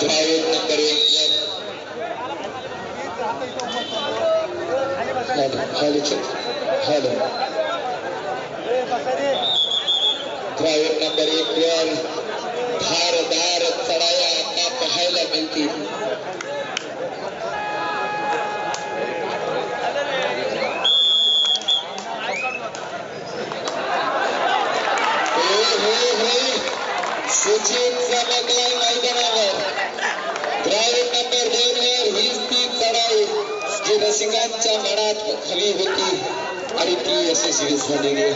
Ground number एक hello hello चल hello ground number एक वर धारदार चढाया मनात हवी होती आणि ती यशस्वी झालेली आहे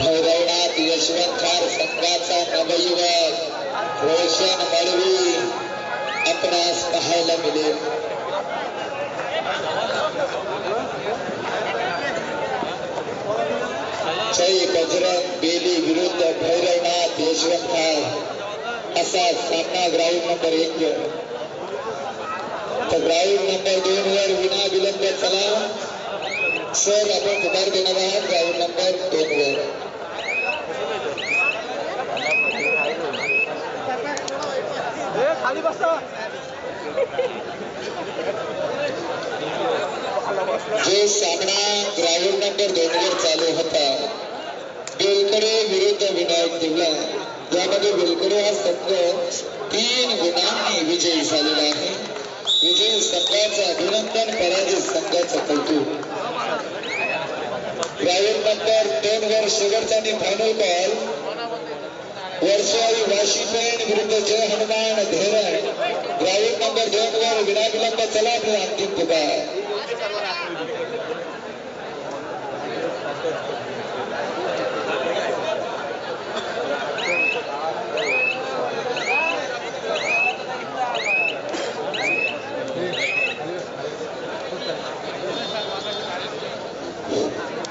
भैरवनाथ यशवंतराव संघाचा नवयुवक रोशन मळवी आपणास पाहायला मिळेल जय बजरंग बेली विरुद्ध भैरवनाथ यशवंतराव असा सामना ग्राउंड नंबर एक। वर तर ग्राउंड नंबर दोन वर विना विलंब चला. सर आपण पुकार देणार आहात. ग्राउंड नंबर दोन वर. खाली बसा. जो सामना ग्राउंड नंबर दोन वर चालू होता बेलकडे विरुद्ध विनायक देवला. यामध्ये बेलकडे हा संघ तीन गुणांनी विजयी झालेला आहे. विजयी संघाचं अभिनंदन पराजित संघाचं कौतुक. ग्राउंड नंबर दोन वर शेवटचा आणि फायनल कॉल वर्षाई वाशी पेण विरुद्ध जय हनुमान धेरण ग्राउंड नंबर दोन वर विनाविलंब चला अंतिम पुकार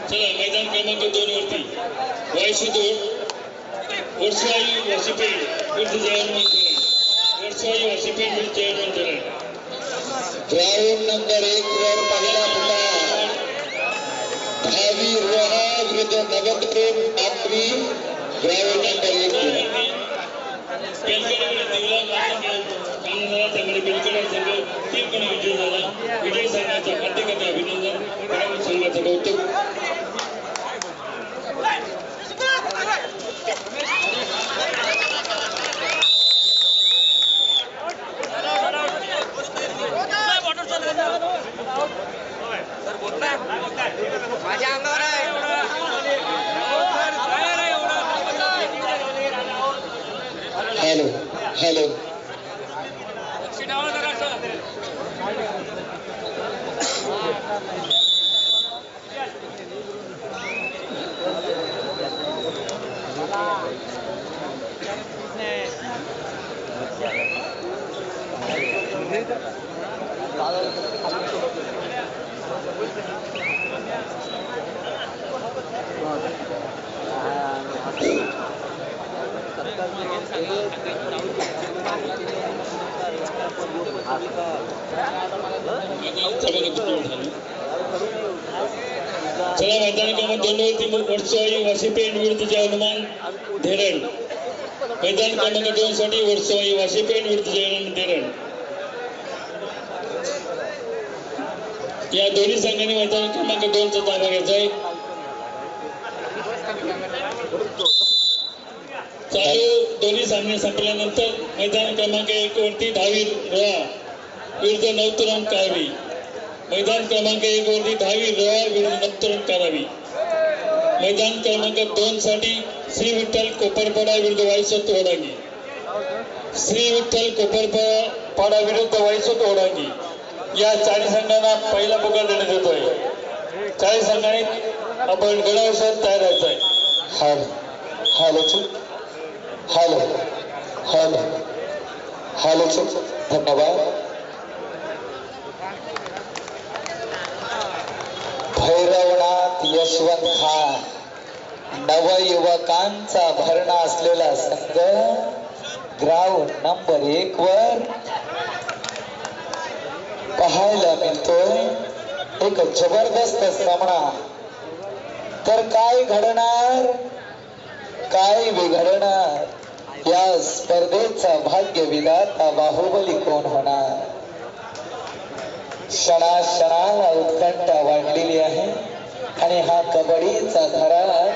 चला मैदान क्रमांक दोन वरती वायसुदूर वर्षाई वाशीपेठ विरुद्ध जयहनुमान धरण वर्षाई वाशीपेठ विरुद्ध जयहनुमान धरण ग्राउंड नंबर एक वर पहिला पुकार दहावी रोहा विरुद्ध नवद्रुप आपली ग्राउंड नंबर एक त्यामुळे बेलकडे संघ तीन गण विजय झाला विजय संघाचं हार्दिक अभिनंदन संघाचं कौतुक हॅलो हॅलो चला मैदान क्रमांक दोन वरती वर्षवाई वाशीपेठ विरुद्ध हनुमान धरण. मैदान क्रमांक दोन साठी वर्षवाई वाशीपेठ विरुद्ध हनुमान धरण. या दोन्ही संघाने मैदान क्रमांक दोनचा ताबा घ्यायचा आहे चालू दोन्ही सामने संपल्यानंतर मैदान क्रमांक एक वरती दहावी रोहा विरुद्ध नवतरण काळवी मैदान क्रमांक एक वरती दहावी रोहा विरुद्ध नवतरण करावी. मैदान क्रमांक दोन साठी श्री विठ्ठल कोपरपाडा विरुद्ध वायसत ओढांगी श्री विठ्ठल कोपरपाडा पाडा विरुद्ध वायसत ओढांगी या चाळीस संघांना पहिला पुकार देण्यात आहे चाळीस संघात आपण गडावसात तयार राहायचं आहे. हा हा चल हॅलो हॅलो हॅलो धन्यवाद भैरवनाथ यशवंत खान नवयुवकांचा भरणा असलेला संघ. ग्राउंड नंबर एक वर. पाहायला मिळतोय. एक जबरदस्त सामना. तर काय घडणार? काय बिघडणार. या स्पर्धेचा भाग्य विधाता बाहुबली कोण होणार? क्षणा क्षणाला उत्कंठा वाढलेली आहे. आणि हा कबड्डीचा धरा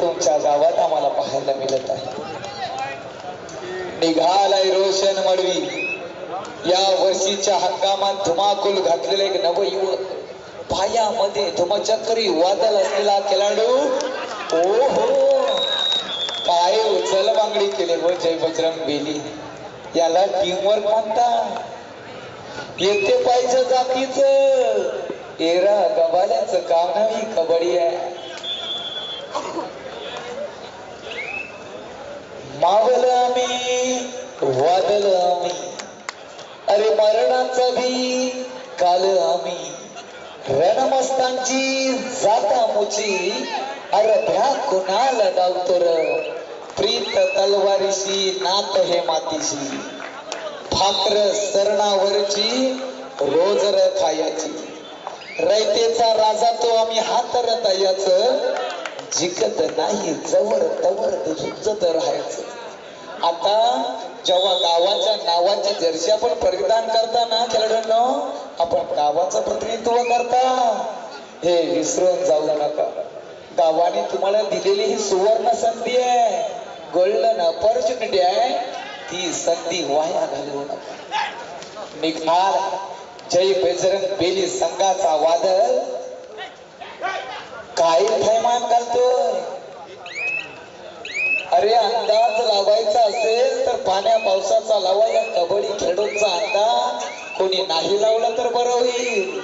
तुमच्या गावात आम्हाला पाहायला मिळत आहे. निघालाय रोशन मडवी. या वर्षीच्या हंगामात धुमाकूल घातलेले एक नवयुवक पायामध्ये धुमचक्री वादल असलेला खेळाडू. ओ हो जलबांगडी केले व जय बजरंग बेली. याला टीमवर्क म्हणतात येते पाहिजे जातीच. एरा गबाल्याच काम नाही कबड्डी आहे. मावल आम्ही वादल आम्ही. अरे मरणाचा भी काल आम्ही. रणमस्तांची जाता मुची अरे भ्या कुणाला डावतो र प्रीत तलवारीशी नात हे मातीशी भाकर सरणावरची रोज र खायाची रयतेचा राजा तो आम्ही हात रतायाच जिकत नाही जवळ तवर झुंजत राहायचं. आता जेव्हा गावाच्या नावाची जर्सी आपण परिधान करताना खेळाडूंनो आपण गावाचं प्रतिनिधित्व करता. हे विसरून जाऊ नका. गावाने तुम्हाला दिलेली ही सुवर्ण संधी आहे. गोल्डन ऑपॉर्च्युनिटी आहे ती संधी वाया घालवू नका. निघाल जय बजरंग बेली संघाचा वादळ. काही थैमान घालतोय? अरे अंदाज लावायचा असेल तर पाण्या पावसाचा लावा या कबड्डी खेळूचा अंदाज. कोणी नाही लावला तर बरं होईल.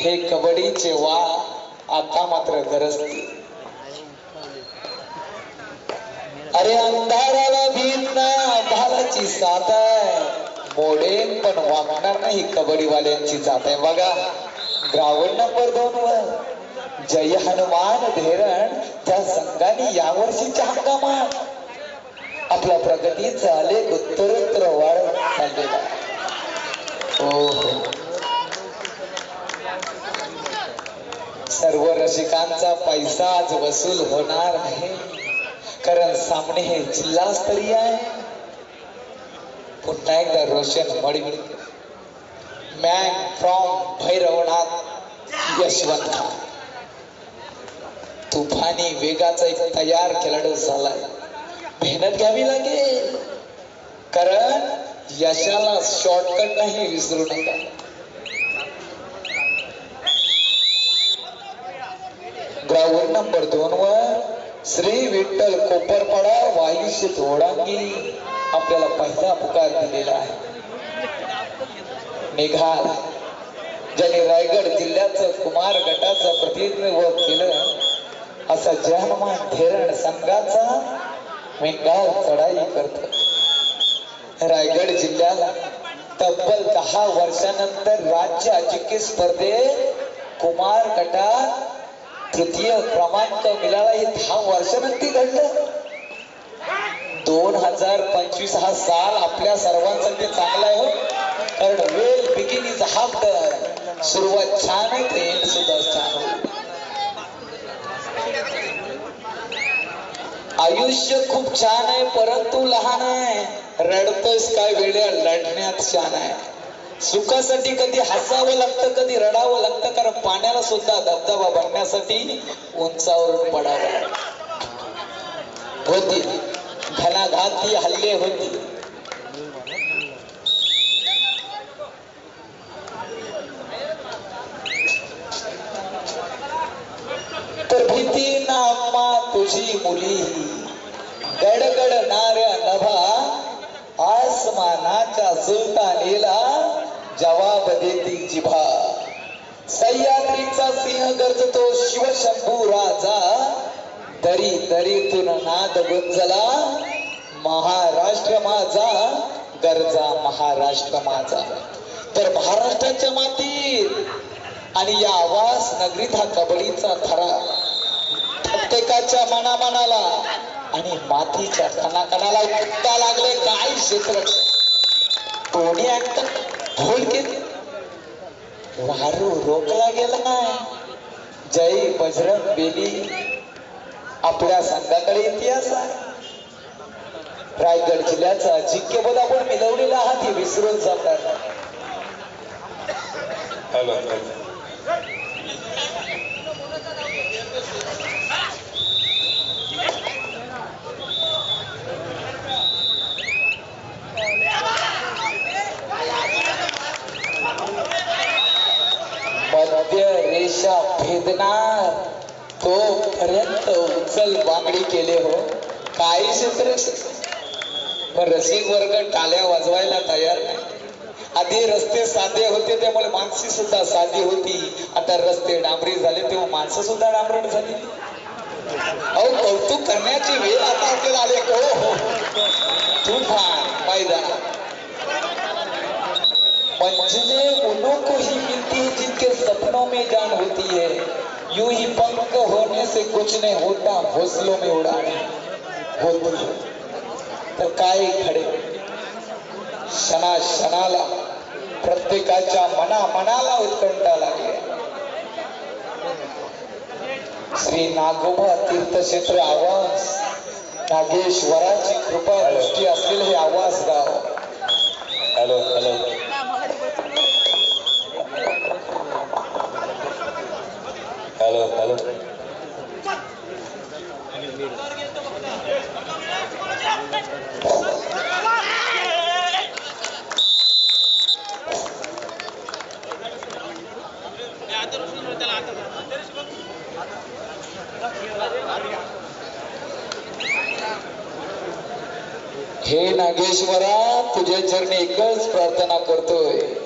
हे कबड्डीचे वा आता मात्र गरजते अरे अंधाराला भीत ना अंधाराची साथ आहे. मोडेन पण वागणार नाही कबड्डीवाल्यांची जात आहे. बघा ग्राउंड नंबर दोन वर. जय हनुमान धेरण त्या संघाने यावर्षीच्या हंगामात. आपल्या प्रगतीचा आलेख उत्तरोत्तर वाढ चाललेला हो हो सर्व रसिकांचा पैसा आज वसूल होणार आहे. कारण सामने हे जिल्हास्तरीय आहे. पुन्हा एकदा रोशन मडवी मॅन फ्रॉम भैरवनाथ यशवंत तुफानी वेगाचा एक तयार खेळाडू झालाय. मेहनत घ्यावी लागेल. कारण यशाला शॉर्टकट नाही विसरू नका. ग्राउंड नंबर दोन वर. श्री विठ्ठल कोपरपाडा वायुष्य धोडांगी आपल्याला पहिला पुकार दिलेला आहे. मेघाला ज्याने रायगड जिल्ह्याचं कुमार गटाचं प्रतिनिधित्व केलं असा जहमान धेरण संघाचा मेघाल चढाई करतो. रायगड जिल्ह्याला तब्बल दहा वर्षानंतर राज्य अजिंक्य स्पर्धेत कुमार गटात तृतीय क्रमांक मिळाला हे दहा वर्षानंतर घडलं. दोन हजार पंचवीस हा साल आपल्या सर्वांसाठी चांगला आहे हो. कारण वेल बिगिन इज हाफ सुरुवात छान आहे ट्रेंड सुद्धा छान आयुष्य खूप छान आहे परंतु लहान आहे. रडतोयस काय वेळ लढण्यात छान आहे. सुखासाठी कधी हसावं लागतं कधी रडावं लागतं कारण पाण्याला सुद्धा धबधबा भरण्यासाठी उंचावरून पडावं होती. घनाघाती हल्ले होती. तर भीती नामा तुझी मुली. गडगड नाऱ्या नभा आसमानाच्या सुलतानीला जवाब देती जिभा. सह्याद्रीचा सिंह गरजतो शिवशंभू राजा. दरी दरीतून नाद गुंजला महाराष्ट्र माझा गरजा महाराष्ट्र माझा. तर महाराष्ट्राच्या मातीत आणि या आवाज नगरीत हा कबड्डीचा थरा. प्रत्येकाच्या मनामनाला आणि मातीच्या कणाकणाला उठता लागले काय क्षेत्र? कोणी ऐकत? भूल केली वारू रोखला गेला ना. जय बजरंग बेली. आपल्या संघाकडे इतिहास आहे. रायगड जिल्ह्याचा अजिंक्यपद आपण मिळवलेला आहात हे विसरून जमणार नाही. रेषा भेदणार तोपर्यंत उचल बांगडी केले हो. काही क्षेत्र पण रसिक वर्ग टाल्या वाजवायला तयार नाही. आधी रस्ते साधे होते त्यामुळे माणसे सुद्धा साधी होती. आता रस्ते डांबरी झाले तेव्हा माणसं सुद्धा डांबरट झाली. अहो कौतुक करण्याची वेळ आता आपल्याला आले. हो तू फार पायदा मंजिले उन्हों को ही मिलती है जिनके सपनों में जान होती है। यूँ ही पंख होने से कुछ नहीं होता हौसलों में उड़ाने होती है तर काय खडे। क्षणा क्षणाला प्रत्येकाच्या मना मनाला उत्कंठा लागली श्री नागोबा तीर्थक्षेत्र आवास नागेश्वराची कृपा दृष्टी असलेले हे आवास गाव। हॅलो हॅलो झालं. हे नागेश्वरा तुझ्या चरणी एकच प्रार्थना करतोय.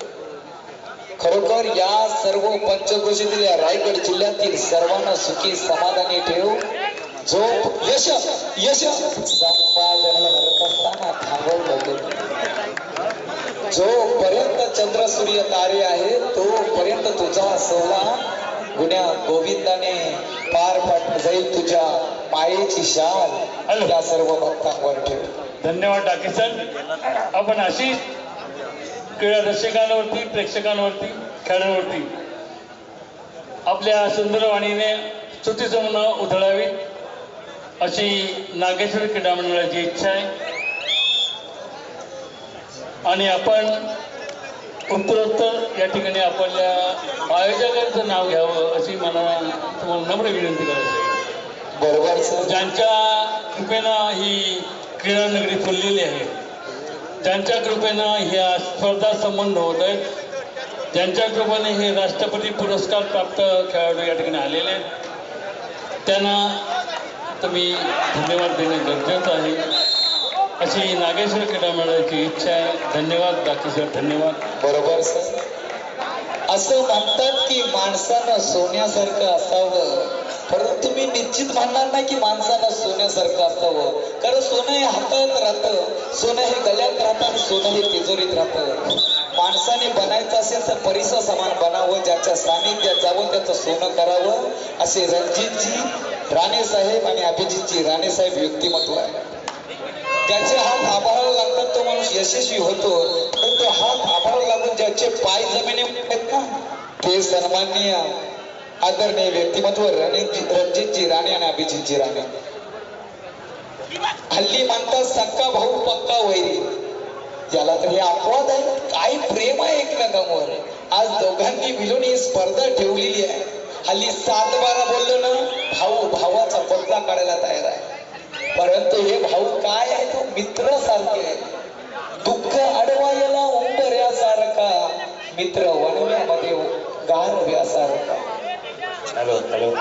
तर या सर्व पंचकोशीतील या रायगड जिल्ह्यातील सर्वांना सुखी समाधानी ठेव. जो यश यश संपादन करत असताना थांबवलं जो पर्यंत चंद्र सूर्य तारे आहे तो पर्यंत तुझा सोहळा गुन्ह्या गोविंदाने पार पाठ जाईल तुझ्या पायेची शाल. या सर्व भक्तांवर ठेव. धन्यवाद डाके सर आपण अशी क्रीडा दर्शकांवरती प्रेक्षकांवरती खेळाडूवरती आपल्या सुंदरवाणीने स्तुतीचं म्हणून उधळावी अशी नागेश्वर क्रीडा मंडळाची इच्छा आहे. आणि आपण उत्तरोत्तर या ठिकाणी आपल्या आयोजकांचं नाव घ्यावं अशी मला तुम्हाला नम्र विनंती करायची बरोबर ज्यांच्या कृपेनं ही क्रीडा नगरी फुललेली आहे त्यांच्या कृपेनं ह्या स्पर्धा संबंध होत आहेत. ज्यांच्या कृपेने हे राष्ट्रपती पुरस्कार प्राप्त खेळाडू या ठिकाणी आलेले आहेत. त्यांना तुम्ही धन्यवाद देणे गरजेचं आहे. अशी नागेश्वर क्रीडा मंडळाची इच्छा आहे. धन्यवाद बाकी सर धन्यवाद. बरोबर सर. असं म्हणतात की माणसानं सोन्यासारखं असावं. परंतु मी निश्चित म्हणणार नाही की माणसाला सोन्यासारखं असावं. कारण सोनं हे हातात राहतं. सोनं हे गळ्यात राहतं आणि सोनं हे तिजोरीत राहतं. माणसाने बनायचं असेल तर परिसर समान बनावं ज्याच्या सानिध्यात जावं त्याचं सोनं करावं. असे रणजितजी राणे साहेब आणि अभिजितजी राणे साहेब व्यक्तिमत्व आहे. ज्याचे हात आभाळाला लागतात तो माणूस यशस्वी होतो. परंतु हात आभाळाला लागून ज्याचे पाय जमिनी आहेत ना ते सन्माननीय आदरणीय व्यक्तिमत्व रणजित रणजितजी राणे आणि अभिजितजी राणे. हल्ली म्हणतात सक्का भाऊ पक्का वैरी. याला तर हे अपवाद आहे. काय प्रेम आहे एकमेकांवर. आज दोघांनी मिळून ही स्पर्धा ठेवलेली आहे. हल्ली सात बारा बोललो ना भाऊ भावाचा बदला काढायला तयार आहे. परंतु हे भाऊ काय आहे तो मित्र सारखे आहे. दुःख अडवायला उंबऱ्यासारखा. मित्र वणव्यामध्ये गारव्यासारखा. Hello hello.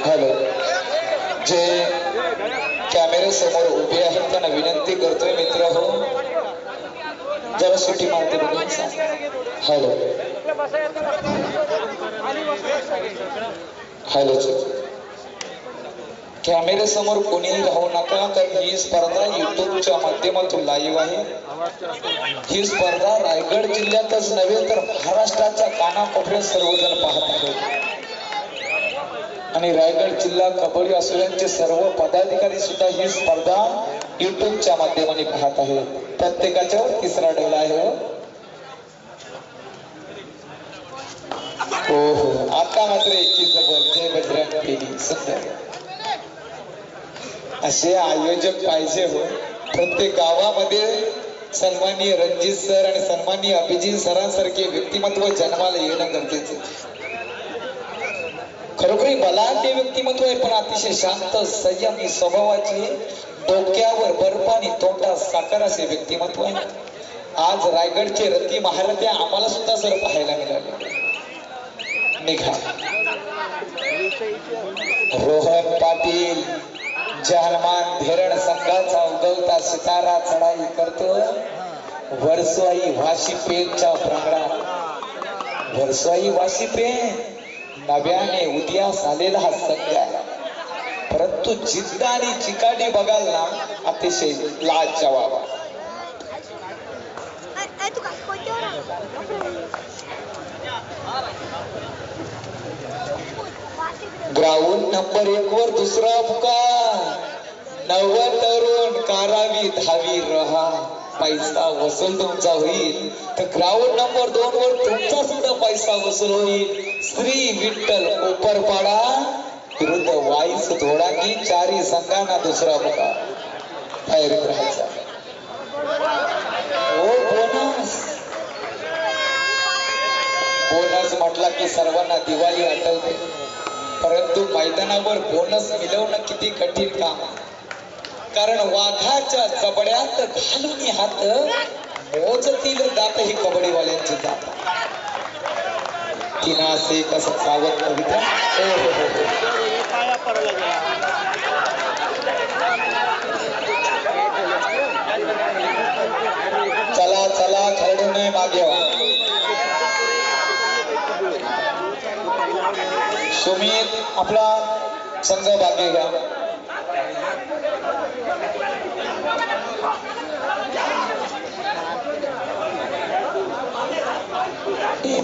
हॅलो. जे कॅमेरे समोर उभे आहेत त्यांना विनंती करतोय मित्र हो. जरा सुट्टी मारते बघून हॅलो. हॅलो कॅमेऱ्यासमोर कोणीही राहू नका तर ही स्पर्धा युट्यूबच्या माध्यमातून लाईव्ह आहे. ही स्पर्धा रायगड जिल्ह्यातच नव्हे तर महाराष्ट्राच्या कानाकोपऱ्यात सर्वजण पाहत आहेत. आणि रायगड जिल्हा कबड्डी असोल्यांचे सर्व पदाधिकारी सुद्धा ही स्पर्धा युट्यूबच्या माध्यमाने पाहत आहेत. प्रत्येकाच्या तिसरा डोला आहे हो. हो आता मात्र एकची जबर जय बजरंग सुंदर. असे आयोजक पाहिजे हो. प्रत्येक गावामध्ये सन्माननीय रणजित सर आणि सन्माननीय अभिजित सरांसारखे व्यक्तिमत्व जन्माला येणं गरजेचं खरोखरी मला ते व्यक्तिमत्व आहे पण अतिशय शांत संयमी स्वभावाची डोक्यावर बर्फ आणि तोंडात साखर असे व्यक्तिमत्व आहे. आज रायगडचे रती महारथी आम्हाला सुद्धा सर पाहायला मिळाले. निघा. रोहन पाटील. जहरमान धेरण संघाचा उगवता सितारा चढाई करतो. वर्सवाई वाशी पेनच्या प्रांगणात. वर्सवाई वाशी पेन नव्याने उदयास आलेला हा संघ आहे. परंतु जिद्द आणि चिकाटी बघाल ना अतिशय लाज जवाब ग्राउंड नंबर एक वर दुसरा अपकार. नव तरुण कारावी धावी रहा. पैसा वसूल तुमचा होईल. तर ग्राउंड नंबर दोन वर तुमचा सुद्धा पैसा वसूल होईल. श्री विठ्ठल कोपरपाडा विरुद्ध वाईस धोडांगी चारी संघांना दुसरा अपकार तयारीत राहायचा. हो बोनस. बोनस म्हटला की सर्वांना दिवाळी आठवते. परंतु मैदानावर बोनस मिळवणं किती कठीण काम आहे. कारण वाघाच्या जबड्यात घालून हात मोजतील दात ही कबड्डीवाल्यांची जात तिनं असे कसं सावध कविता? हो, हो हो हो चला चला नये मागे सुमित आपला संघ मागे घ्या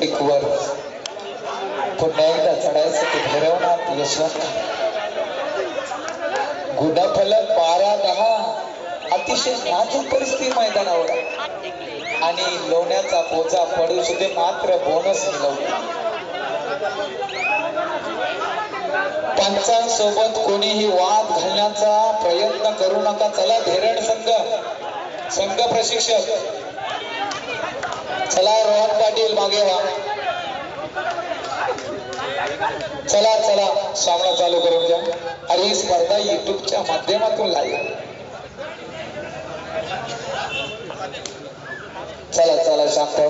एक पुन्हा एकदा चढायसाठी भैरवनाथ यशवंत. गुणफलक बारा दहा अतिशय नाजूक परिस्थिती मैदानावर आणि लोण्याचा पोचा पडू सुद्धा मात्र बोनस मिळवतो पंचांसोबत कोणीही वाद घालण्याचा प्रयत्न करू नका. चला धीरण संघ. संघ प्रशिक्षक. चला रोहन पाटील मागे व्हा. चला चला. सामना चालू करून घ्या. आणि ही स्पर्धा युट्यूबच्या माध्यमातून लाईव्ह चला चला शांत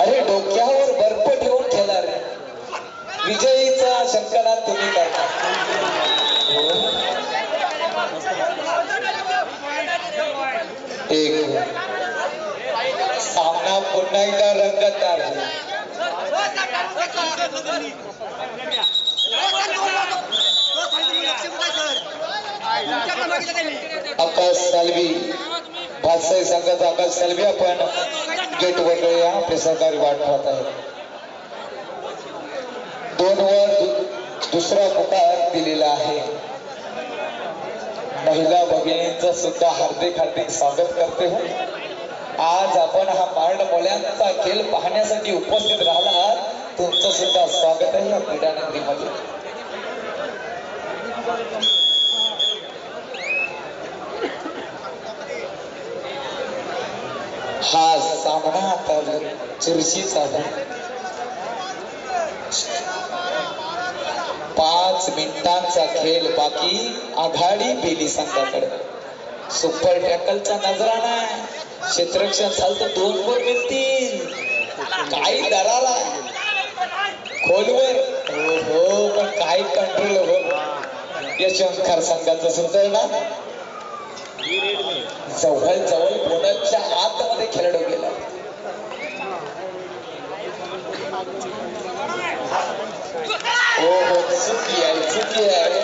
अरे डोक्यावर बर्फ ठेवून खेळणार विजयीचा शंकनाथ तुम्ही करता एक. सामना पुन्हा एकदा रंगतदार आकाश सालवी भातसाई संघाचा आकाश सालवी आपण गेट वर या आपले सहकारी वाट पाहत आहे दोन वर दुसरा पुकार दिलेला आहे. महिला भगिनींचं सुद्धा हार्दिक हार्दिक स्वागत करते हो. आज आपण हा पार्ड मोल्यांचा खेळ पाहण्यासाठी उपस्थित राहिला तुमचं सुद्धा स्वागत आहे या क्रीडा नगरीमध्ये हा सामना आता चुरशीचा पाच मिनिटांचा खेळ बाकी. आघाडी बेली संघाकडे. सुपर टॅकलचा नजराणा क्षेत्रक्षण झालं तर दोन पण मिळतील. काही दराला खोलवर. हो हो पण काही कंट्रोल हो. यशवंतकार संघाचं सुद्धा ना? जवळ जवळ बोनसच्या आतमध्ये खेळाडू गेला? हो हो चुकी आहे चुकी आहे.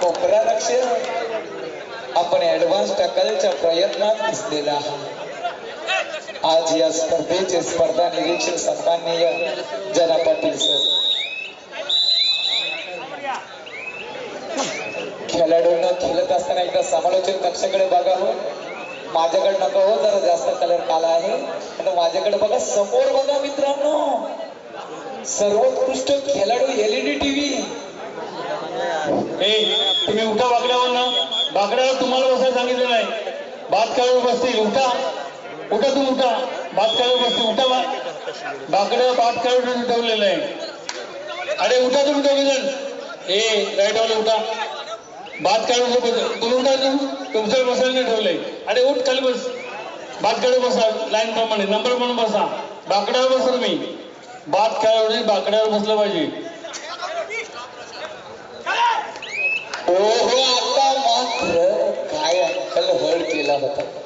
कोपरा लक्ष आपण ऍडव्हान्स टाकायच्या प्रयत्नात दिसलेला आहात. आज या स्पर्धेचे स्पर्धा निरीक्षक सन्माननीय जना पाटील सर. खेळाडूंना खेळत असताना एकदा समालोचन कक्षाकडे बघावं हो. माझ्याकडे नको हो जरा जास्त कलर काला आहे. आणि माझ्याकडे बघा समोर बघा मित्रांनो. सर्वोत्कृष्ट खेळाडू एलईडी टीव्ही तुम्ही उठा बाकड्यावर ना बाकड्यावर तुम्हाला बसायला सांगितलं नाही. बात काढून बसतील. उठा. उठा तुम्ही उठा. भात काढून बसतील उठा बा. बाकड्यावर भात काढून ठेवलेलं आहे. अरे उठा तुम्ही दोघे जण ए राईटवाले उठा. भात काढून बस- तुम्ही उठा तुम्ही तुमचं बसायला नाही ठेवलंय. अरे उठ खाली बस. भात काढून बसा लाईन प्रमाणे नंबर म्हणून बसा. बाकड्यावर बसा तुम्ही. भात काढून बाकड्यावर बसलं पाहिजे. ओहो आता मात्र काय अक्कल हळ केला होता.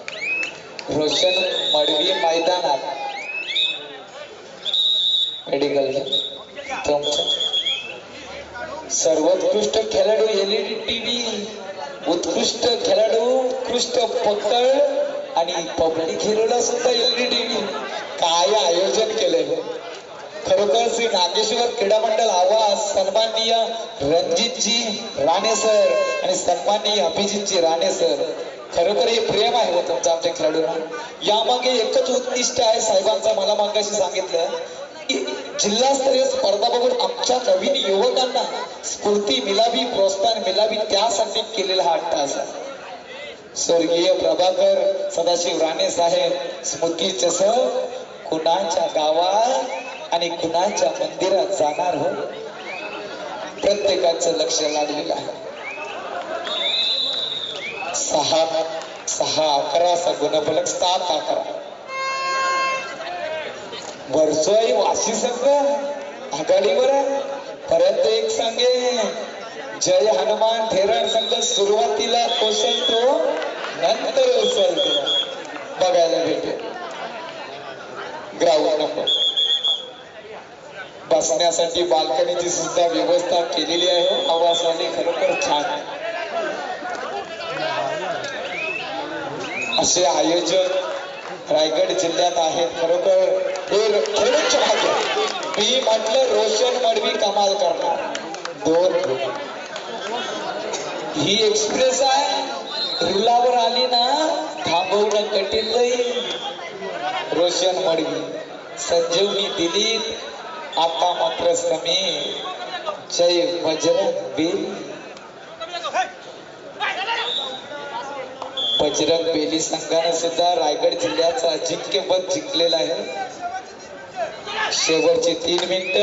रोशन मडवी मैदानात. मेडिकल सर्वोत्कृष्ट खेळाडू एलईडी टीव्ही उत्कृष्ट खेळाडू उत्कृष्ट पकड आणि पब्लिक हिरोला सुद्धा एलईडी टीव्ही काय आयोजन केलंय खरोखर श्री नागेश्वर क्रीडा मंडळ आवाज सन्माननीय रणजितजी राणे सर आणि सन्माननीय अभिजितजी राणे सर खरोखर हे प्रेम आहे तुमचं आमच्या खेळाडूंना. यामागे एकच उद्दिष्ट आहे साहेबांचा मला मागाशी सांगितलं की जिल्हास्तरीय स्पर्धा बघून आमच्या नवीन युवकांना स्फूर्ती मिळावी प्रोत्साहन मिळावी त्यासाठी केलेला हा अट्टास आहे स्वर्गीय प्रभाकर सदाशिव राणे साहेब स्मृतीचे सह कुणाच्या गावात आणि कुणाच्या मंदिरात जाणार हो? प्रत्येकाचं लक्ष लागलेलं आहे. सहा सहा अकरा असा गुणफलक सात अकरा. वरचोई वाशी संघ आघाडीवर परत एक सांगे. जय हनुमान थेरण संघ सुरुवातीला कोसळतो नंतर उचलतो बघायला भेटेल. Ground number. बसण्यासाठी बाल्कनीची सुद्धा व्यवस्था केलेली आहे. आवासाने खरोखर छान आहे. असे आयोजक रायगड जिल्ह्यात आहेत. खरोखर हे खेळूच भाग्य मी म्हटलं रोशन मडवी कमाल करणार. दोन ही एक्सप्रेस आहे. रुलावर आली ना थांबवणं कठीण जाईल. रोशन मडवी. संजीवनी दिलीप आता मात्र समी जय बजरंग बिल बजरंग बेली संघाने सुद्धा रायगड जिल्ह्याचं अजिंक्यपद जिंकलेलं आहे. शेवटची तीन मिनिट.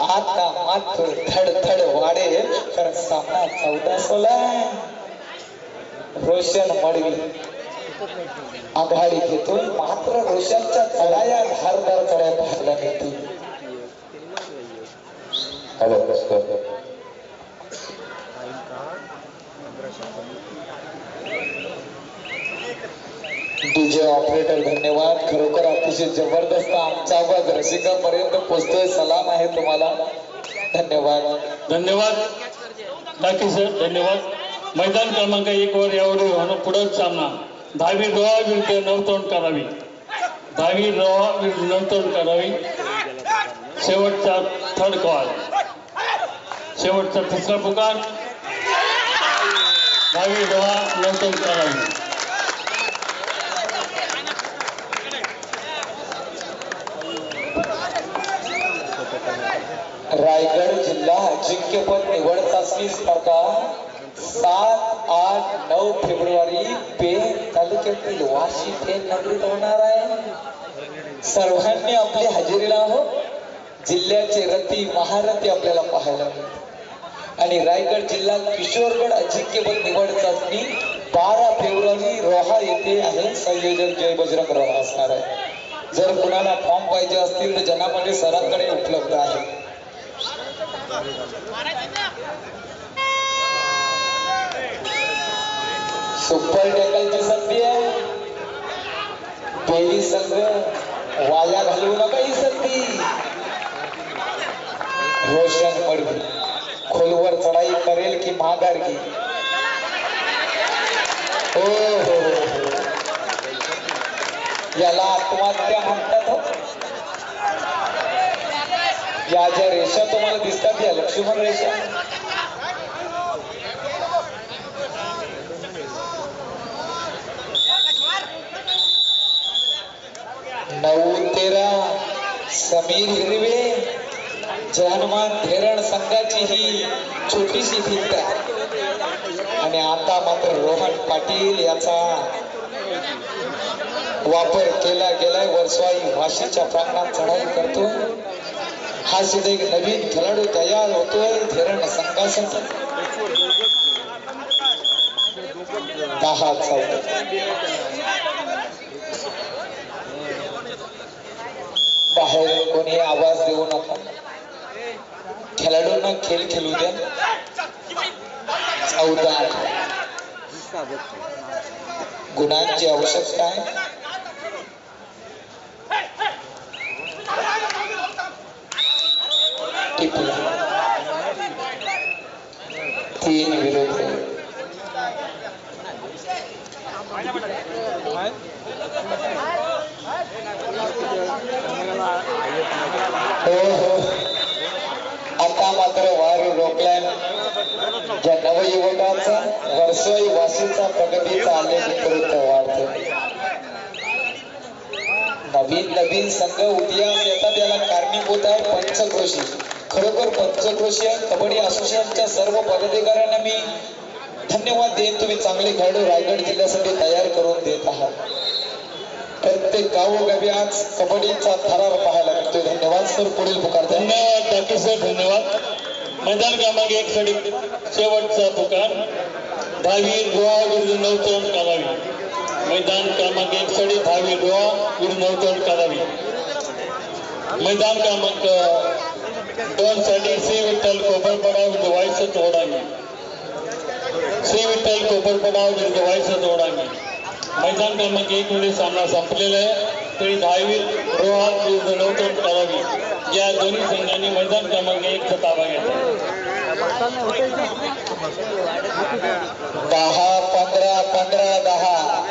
आता मात्र थड थड वाढेल कारण सामना चौदा सोला रोशन मडवी आघाडी घेतून मात्र रोशनच्या चढाया धारदार कड्या पाहायला मिळतील हॅलो डीजे ऑपरेटर धन्यवाद. खरोखर अतिशय जबरदस्त आमचा आवाज रसिकापर्यंत पोचतोय. सलाम आहे तुम्हाला. धन्यवाद. धन्यवाद. बाकी सर धन्यवाद. मैदान क्रमांक एक वर यावर होणं पुढं सामना. दहावी रोहा विरुद्ध नवतोंड करावी. दहावी रोहा विरुद्ध नवतोंड करावी. शेवटचा थर्ड कॉल शेवटचा तिसरा पुकार. दहावी रोहा नवतोंड करावी. रायगड जिल्हा अजिंक्यपद निवड चाचणी स्पर्धा सात आठ नऊ फेब्रुवारी पे तालुक्यातील वाशी पेन नगरीत होणार आहे. सर्वांनी आपली हजेरी लावो जिल्ह्याचे रती महारथी आपल्याला पाहायला मिळते आणि रायगड जिल्हा किशोरगड अजिंक्यपद निवड चाचणी बारा फेब्रुवारी रोहा येथे आहे. संयोजक जय बजरंग रोहा असणार आहे. जर कुणाला फॉर्म पाहिजे असतील तर जनामध्ये सरांकडे उपलब्ध आहे. सुपर टेकलची संधी आहे. पहिली संघ वाया घालवू नका ही संधी. रोशन पडवी खोलवर चढाई करेल की माघार की हो हो हो, हो. याला आत्महत्या म्हणतात हो. या ज्या रेषा तुम्हाला दिसतात या लक्ष्मण रेषा. नऊ हिरवे हनुमान हिरवे संघाची ही छोटीशी भिंत आहे. आणि आता मात्र रोहन पाटील याचा वापर केला गेलाय. वर्सवाई वाशीच्या प्रांगणात चढाई करतो. हा सुद्धा एक नवीन खेळाडू तयार होतोय धेरण संघासाठी दहा चौदा बाहेर कोणी आवाज देऊ नका खेळाडूंना खेळ खेळू द्या चौदा गुणांची आवश्यकता आहे टिपला तीन विरोध हो हो आता मात्र वार रोखलाय ज्या नवयुवकाचा वर्सोई वासीचा प्रगतीचा आले नेतृत्व नवीन नवीन संघ उदयास येतात याला कारणीभूत आहे पंचक्रोशी. खरोखर पंचक्रोशी कबड्डी असोसिएशनच्या सर्व पदाधिकाऱ्यांना मी धन्यवाद देईन. तुम्ही चांगले खेळाडू रायगड जिल्ह्यासाठी तयार करून देत आहात. प्रत्येक गावोगावी आज कबड्डीचा थरार पाहायला मिळतोय. धन्यवाद सर. पुढील पुकार धन्यवाद. Doctor sir. धन्यवाद. मैदान क्रमांक एक साठी शेवटचा पुकार दहावी गोवा विरुद्ध नवतोंड कालावी. मैदान क्रमांक एक साठी दहावी गोवा विरुद्ध नवतोंड कालावी. मैदान क्रमांक दोन साठी श्री विठ्ठल कोपरपडा विरुद्ध वायस तोडावी श्री विठ्ठल कोपरपडा विरुद्ध वायस तोडावी मैदान क्रमांक एक मध्ये सामना संपलेला आहे. तरी दहावी रोहा विरुद्ध नवतोंड कालावी. या दोन्ही संघांनी मैदान क्रमांक एकचा ताबा घेतला. दहा, पंधरा पंधरा, दहा.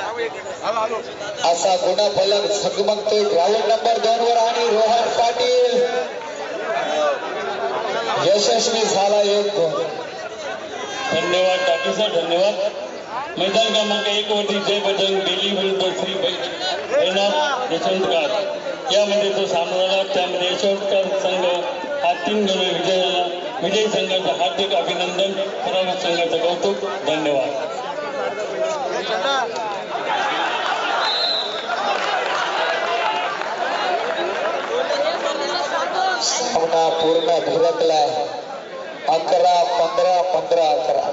असा गुन्हा फलक झगमगतोय ग्राउंड नंबर दोन वर आणि रोहन पाटील. यशस्वी झाला एक धन्यवाद डॉक्टर सर धन्यवाद. मैदान क्रमांक एक वरती जय बजरंग बेली विरुद्ध श्री बैनाथ यशवंतकार यामध्ये तो सामना झाला त्यामध्ये यशवंतकर संघ हा तीन गण विजय झाला विजयी संघाचं हार्दिक अभिनंदन पराभूत संघाचं कौतुक धन्यवाद. सामना पूर्ण धडकलाय. अकरा पंधरा पंधरा अकरा.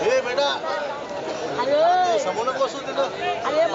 अरे samo na kosu dilo ale